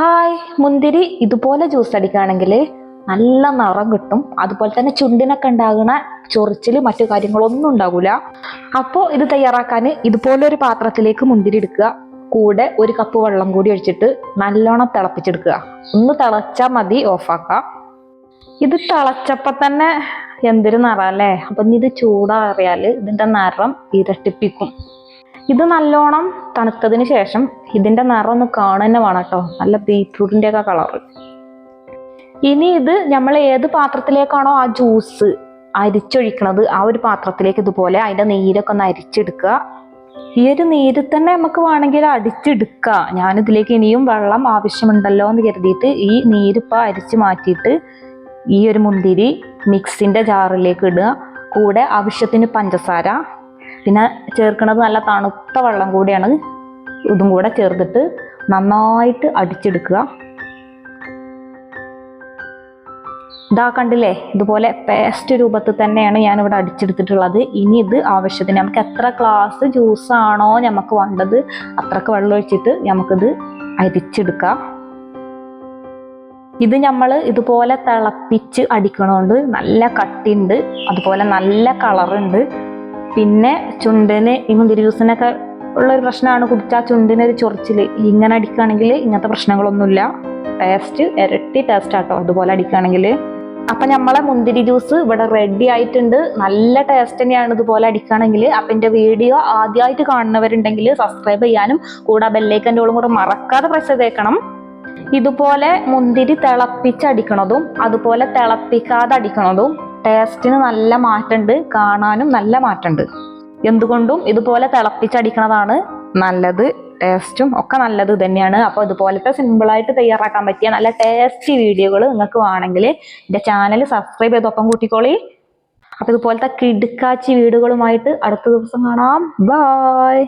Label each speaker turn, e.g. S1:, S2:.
S1: Hi മുന്തിരി ഇതുപോലെ juice അടിക്കുകയാണെങ്കിൽ നല്ല നിറം കിട്ടും. അതുപോലെ തന്നെ ചുണ്ടിനൊക്കെ ഉണ്ടാകുന്ന ചൊറിച്ചിൽ മറ്റു കാര്യങ്ങളൊന്നും ഉണ്ടാകില്ല അപ്പോൾ ഇത് തയ്യാറാക്കാൻ ഇതുപോലെ ഒരു പാത്രത്തിലേക്ക് മുന്തിരി എടുക്കുക. കൂടെ ഒരു കപ്പ് വെള്ളം കൂടി ഒഴിച്ചിട്ട് നല്ലോണം തിളപ്പിച്ചെടുക്കുക. ഒന്ന് തിളച്ചാൽ മതി ഓഫാക്കാം ഇത് തിളച്ചപ്പോൾ തന്നെ എന്തൊരു നിറം അല്ലേ? അപ്പം ഇത് ചൂടാറിയാൽ ഇതിന്റെ നിറം ഇരട്ടിപ്പിക്കും. ഇത് നല്ലോണം തണുത്തതിന് ശേഷം ഇതിന്റെ നിറം ഒന്ന് കാണുക തന്നെ വേണം കേട്ടോ നല്ല ബീറ്റ്റൂട്ടിന്റെ ഒക്കെ കളറ് ഇനി ഇത് നമ്മൾ ഏത് പാത്രത്തിലേക്കാണോ ആ ജ്യൂസ് അരിച്ചൊഴിക്കണത് ആ ഒരു പാത്രത്തിലേക്ക് ഇതുപോലെ അതിന്റെ നീരൊക്കെ ഒന്ന് അരിച്ചെടുക്കുക. ഈ ഒരു നീര് തന്നെ നമുക്ക് വേണമെങ്കിൽ അടിച്ചെടുക്കുക ഞാനിതിലേക്ക് ഇനിയും വെള്ളം ആവശ്യമുണ്ടല്ലോ എന്ന് കരുതിയിട്ട് ഈ നീരിപ്പോൾ അരിച്ച് മാറ്റിയിട്ട് ഈ ഒരു മുന്തിരി മിക്സിന്റെ ജാറിലേക്ക് ഇടുക. കൂടെ ആവശ്യത്തിന് പഞ്ചസാര പിന്നെ ചേർക്കുന്നത് നല്ല തണുത്ത വെള്ളം കൂടിയാണ്. ഇതും കൂടെ ചേർത്തിട്ട് നന്നായിട്ട് അടിച്ചെടുക്കുക. ഇതാ കണ്ടില്ലേ? ഇതുപോലെ പേസ്റ്റ് രൂപത്തിൽ തന്നെയാണ് ഞാൻ ഇവിടെ അടിച്ചെടുത്തിട്ടുള്ളത്. ഇനി ഇത് ആവശ്യത്തിന് നമുക്ക് എത്ര ഗ്ലാസ് ജ്യൂസ് ആണോ നമുക്ക് വേണ്ടത് അത്രയ്ക്ക് വെള്ളം ഒഴിച്ചിട്ട് നമുക്കിത് അരിച്ചെടുക്കാം. ഇത് നമ്മൾ ഇതുപോലെ തിളപ്പിച്ച് അടിക്കണോണ്ട് നല്ല കട്ടിയുണ്ട് അതുപോലെ നല്ല കളറുണ്ട്. പിന്നെ ചുണ്ടിന് ഈ മുന്തിരി ജ്യൂസിനൊക്കെ ഉള്ള ഒരു പ്രശ്നമാണ് കുടിച്ചാൽ ചുണ്ടിന് ഒരു ചൊറിച്ചിൽ ഇങ്ങനെ അടിക്കുകയാണെങ്കിൽ ഇങ്ങനത്തെ പ്രശ്നങ്ങളൊന്നുമില്ല. ടേസ്റ്റ് ഇരട്ടി ടേസ്റ്റ് ആട്ടോ. അതുപോലെ അടിക്കുകയാണെങ്കിൽ അപ്പം നമ്മളെ മുന്തിരി ജ്യൂസ് ഇവിടെ റെഡി ആയിട്ടുണ്ട്. നല്ല ടേസ്റ്റ് തന്നെയാണ് ഇതുപോലെ അടിക്കുകയാണെങ്കിൽ അപ്പം എന്റെ വീഡിയോ ആദ്യമായിട്ട് കാണുന്നവരുണ്ടെങ്കിൽ സബ്സ്ക്രൈബ് ചെയ്യാനും കൂടെ ബെല്ലേക്കന്റെ കൂടെ മറക്കാതെ പ്രസ് ചെയ്തേക്കണം. ഇതുപോലെ മുന്തിരി തിളപ്പിച്ചടിക്കണതും അതുപോലെ തിളപ്പിക്കാതെ അടിക്കണതും ടേസ്റ്റിന് നല്ല മാറ്റമുണ്ട് കാണാനും നല്ല മാറ്റമുണ്ട് എന്തുകൊണ്ടും ഇതുപോലെ തിളപ്പിച്ചടിക്കണതാണ് നല്ലത് ടേസ്റ്റും ഒക്കെ നല്ലത് തന്നെയാണ്. അപ്പോൾ ഇതുപോലത്തെ സിമ്പിളായിട്ട് തയ്യാറാക്കാൻ പറ്റിയ നല്ല ടേസ്റ്റി വീഡിയോകൾ നിങ്ങൾക്ക് വേണമെങ്കിൽ എന്റെ ചാനൽ സബ്സ്ക്രൈബ് ചെയ്തൊപ്പം കൂട്ടിക്കോളി. അപ്പോൾ ഇതുപോലത്തെ കിടുക്കാച്ചി വീടുകളുമായിട്ട് അടുത്ത ദിവസം കാണാം. ബായ്